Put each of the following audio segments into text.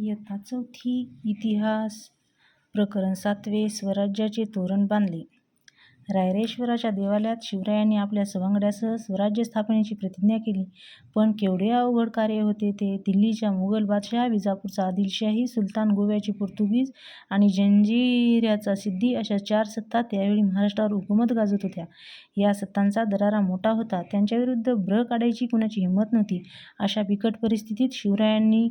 इयत्ता चौथी इतिहास प्रकरण सातवे स्वराज्याचे तोरण बांधले. रायरेश्वराच्या देवालयात शिवरायांनी आपल्या सवंगड्यासह स्वराज्य स्थापनेची प्रतिज्ञा केली. पण केवढे अवघड कार्य होते ते! दिल्लीचा मुघल बादशहा, विजापूरचा आदिलशाही सुलतान, गोव्याची पोर्तुगीज आणि जंजिऱ्याचा सिद्दी अशा चार सत्ता त्यावेळी महाराष्ट्रावर हुकूमत गाजवत होत्या. या सत्तांचा दरारा मोठा होता. त्यांच्याविरुद्ध ब्र काढायची कुणाची हिंमत नव्हती. अशा बिकट परिस्थितीत शिवरायांनी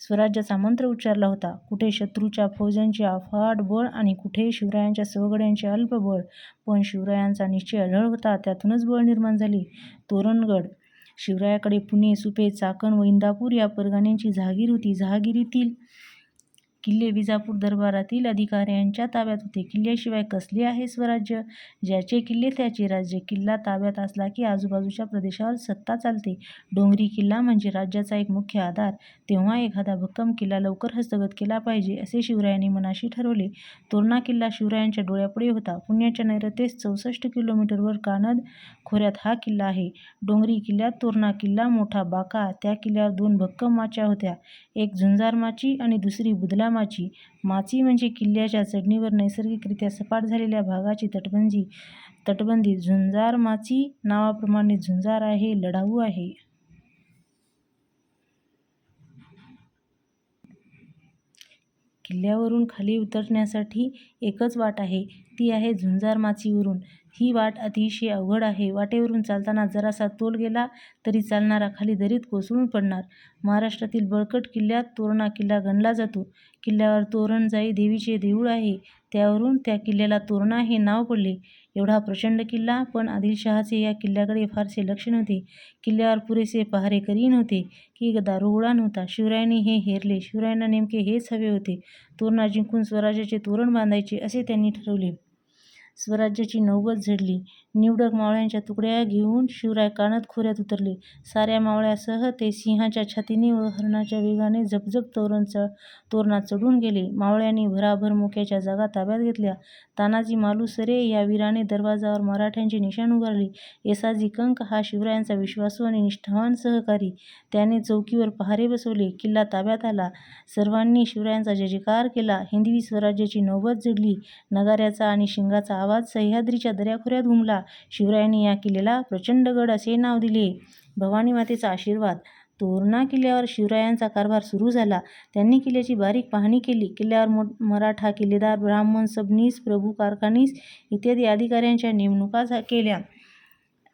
स्वराज्याचा मंत्र उच्चारला होता. कुठे शत्रूच्या फौजांचे अफाट बळ आणि कुठे शिवरायांच्या सवंगड्यांचे अल्प बळ. पण पण शिवरायांचा निश्चय अढळ होता. त्यातूनच बळ निर्माण झाले. तोरणगड शिवरायाकडे पुणे, सुपे, चाकण व इंदापूर या परगण्यांची जहागीर होती. जहागीरीतील किल्ले विजापूर दरबारातील अधिकाऱ्यांच्या ताब्यात होते. किल्ल्याशिवाय कसले आहे स्वराज्य? ज्याचे किल्ले त्याचे राज्य. किल्ला ताब्यात असला की आजूबाजूच्या प्रदेशावर सत्ता चालते. डोंगरी किल्ला म्हणजे राज्याचा एक मुख्य आधार. तेव्हा एखादा भक्कम किल्ला लवकर हस्तगत केला पाहिजे, असे शिवरायांनी मनाशी ठरवले. तोरणा किल्ला शिवरायांच्या डोळ्यापुढे होता. पुण्याच्या नैऋत्येस चौसष्ट किलोमीटरवर कानद खोऱ्यात हा किल्ला आहे. डोंगरी किल्ल्यात तोरणा किल्ला मोठा बाका. त्या किल्ल्यावर दोन भक्कम माच्या होत्या. एक झुंजार माची आणि दुसरी बुधला माची. माची म्हणजे किल्ल्याच्या चढणीवर नैसर्गिकरित्या सपाट झालेल्या भागाची तटबंदी. तटबंदी झुंजार माची नावाप्रमाणे झुंजार आहे, लढाऊ आहे. किल्ल्यावरून खाली उतरण्यासाठी एकच वाट आहे. ती आहे झुंजार माचीवरून. ही वाट अतिशय अवघड आहे. वाटेवरून चालताना जरासा तोल गेला तरी चालणारा खाली दरीत कोसळून पडणार. महाराष्ट्रातील बळकट किल्ल्यात तोरणा किल्ला गणला जातो. किल्ल्यावर तोरणजाई देवीचे देऊळ आहे. त्यावरून त्या किल्ल्याला तोरणा हे नाव पडले. एवढा प्रचंड किल्ला, पण आदिलशहाचे या किल्ल्याकडे फारसे लक्ष नव्हते. किल्ल्यावर पुरेसे पहारेकरीही नव्हते की दारुगोळा नव्हता. शिवरायांनी हे हेरले. शिवरायांना नेमके हेच हवे होते. तोरणा जिंकून स्वराज्याचे तोरण बांधायचे, असे त्यांनी ठरवले. स्वराज्याची नौबत झडली. निवडक मावळ्यांच्या तुकड्या घेऊन शिवराय कानद खोऱ्यात उतरले. साऱ्या मावळ्यासह ते सिंहाच्या छातीने व हरणाच्या वेगाने झपझप तोरणात चढून गेले. मावळ्यांनी भराभर मोक्याच्या जागा ताब्यात घेतल्या. तानाजी मालुसरे या वीराने दरवाजावर मराठ्यांचे निशाण उभारले. येसाजी कंक हा शिवरायांचा विश्वासू आणि निष्ठावान सहकारी. त्याने चौकीवर पहारे बसवले. किल्ला ताब्यात आला. सर्वांनी शिवरायांचा जयजयकार केला. हिंदवी स्वराज्याची नौबत झडली. नगाऱ्याचा आणि शिंगाचा आवाज सह्याद्रीच्या दऱ्याखोऱ्यात घुमला. शिवरायांनी या किल्ल्याला प्रचंडगड असे नाव दिले. भवानी मातेचा आशीर्वाद तोरणा किल्ल्यावर शिवरायांचा कारभार सुरू झाला. त्यांनी किल्ल्याची बारीक पाहणी केली. किल्ल्यावर मराठा किल्लेदार, ब्राह्मण, सबनीस, प्रभू, कारखानीस इत्यादी अधिकाऱ्यांच्या नेमणुका केल्या.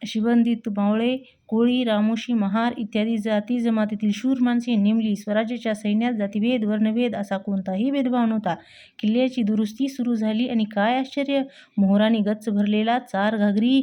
शिबंदित मावळे, कोळी, रामोशी, महार इत्यादी जाती जमातीतील शूर माणसे नेमली. स्वराज्याच्या सैन्यात जातीभेद वर्णभेद असा कोणताही भेदभाव नव्हता. किल्ल्याची दुरुस्ती सुरू झाली आणि काय आश्चर्य! मोहराने गच्च भरलेला चार घागरी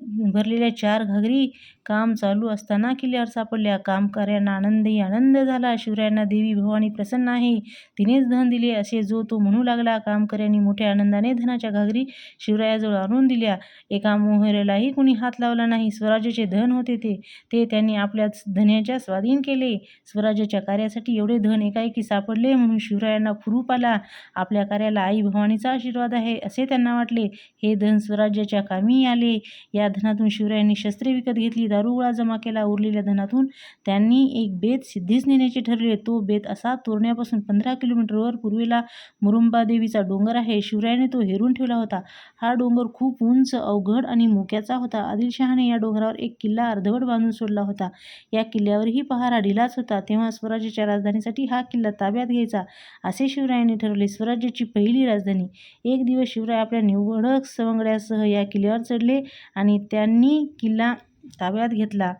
भरलेल्या चार घागरी काम चालू असताना किल्ल्यावर सापडल्या. कामकर्त्यांना आनंदही आनंद झाला. शिवरायांना देवी भवानी प्रसन्न आहे, तिनेच धन दिले, असे जो तो म्हणू लागला. कामकऱ्यांनी मोठ्या आनंदाने धनाच्या घागरी शिवरायाजवळ आणून दिल्या. एका मोहरेलाही कुणी हात लावला नाही. स्वराज्याचे धन होते ते ते त्यांनी आपल्या धन्याच्या स्वाधीन केले. स्वराज्याच्या कार्यासाठी एवढे धन एकाएकी सापडले म्हणून शिवरायांना फुरूप आला. आपल्या कार्याला आई भवानीचा आशीर्वाद आहे, असे त्यांना वाटले. हे धन स्वराज्याच्या कामी आले. या धनातून शिवरायांनी शस्त्रे विकत घेतली, दारुगोळा जमा केला. उरलेल्या धनातून त्यांनी एक बेत सिद्धीस नेण्याचे ठरले तो बेत असा. तोरण्यापासून पंधरा किलोमीटरवर पूर्वेला मुरुंबादेवीचा डोंगर आहे. शिवरायाने तो हेरून ठेवला होता. हा डोंगर खूप उंच, अवघड आणि मोक्याचा होता. आदिलशहाने या डोंगरावर एक किल्ला अर्धवट बांधून सोडला होता. या किल्ल्यावरही पहारा ढिलाच होता. तेव्हा स्वराज्याच्या राजधानीसाठी हा किल्ला ताब्यात घ्यायचा, असे शिवरायांनी ठरवले. स्वराज्याची पहिली राजधानी एक दिवस शिवराय आपल्या निवडक सवंगड्यासह या किल्ल्यावर चढले आणि त्यांनी किल्ला ताब्यात घेतला.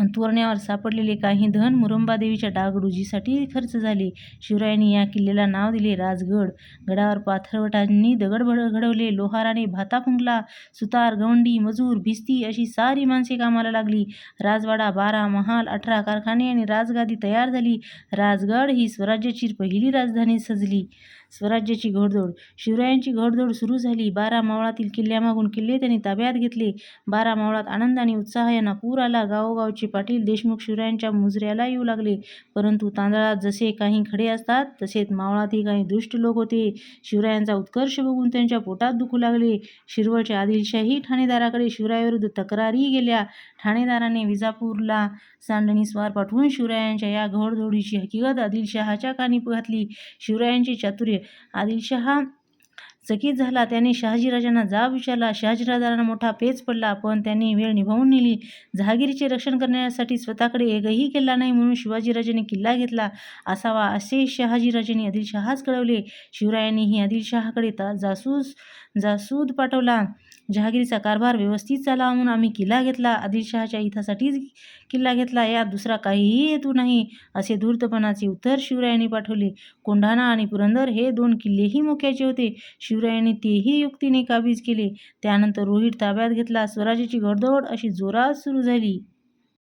तोरण्यावर सापडलेले काही धन मुरंबादेवीच्या डागडुजीसाठी खर्च झाले. शिवरायांनी या किल्ल्याला नाव दिले राजगड. गडावर पाथरवटांनी दगड घडवले. लोहाराने भाता फुंकला. सुतार, गवंडी, मजूर, भिस्ती अशी सारी माणसे कामाला लागली. राजवाडा, बारा महाल, अठरा कारखाने आणि राजगादी तयार झाली. राजगड ही स्वराज्याची पहिली राजधानी सजली. स्वराज्याची घोडदौड. शिवरायांची घोडदौड सुरू झाली. बारा मावळातील किल्ल्यामागून किल्ले त्यांनी ताब्यात घेतले. बारा मावळात आनंद आणि उत्साहानं पूर आला. गावोगावचे पाटील देशमुख शिवरायांच्या मुजऱ्याला येऊ लागले. परंतु तांदळात जसे काही खडे असतात तसेच मावळातही काही दुष्ट लोक होते. शिवरायांचा उत्कर्ष बघून त्यांच्या पोटात दुखू लागले. शिरवळच्या आदिलशाही ठाणेदाराकडे शिवरायाविरुद्ध तक्रारी गेल्या. ठाणेदाराने विजापूरला सांडणी स्वार पाठवून शिवरायांच्या या घोडदौडीची हकीकत आदिलशहाच्या कानी घातली. शिवरायांचे चातुर्य आदिलशहा चकित झाला. त्याने शहाजीराजांना जाब विचारला. शहाजीराजांना मोठा पेच पडला. पण त्यांनी वेळ निभावून नेली. जहागिरीचे रक्षण करण्यासाठी स्वतःकडे एकही किल्ला नाही म्हणून शिवाजीराजांनी किल्ला घेतला असावा असे शहाजीराजांनी आदिलशहाच कळवले. शिवरायांनीही आदिलशहाकडे ता जासूस जासूद पाठवला. जहागिरीचा कारभार व्यवस्थित चालावा म्हणून आम्ही किल्ला घेतला. आदिलशहाच्या हितासाठीच किल्ला घेतला. यात दुसरा काहीही हेतू नाही असे धूर्तपणाचे उत्तर शिवरायांनी पाठवले. कोंढाणा आणि पुरंदर हे दोन किल्लेही मोक्याचे होते. शिवरायांनी तेही युक्तीने काबीज केले. त्यानंतर रोहित ताब्यात घेतला. स्वराज्याची घडदौड अशी जोरात सुरू झाली.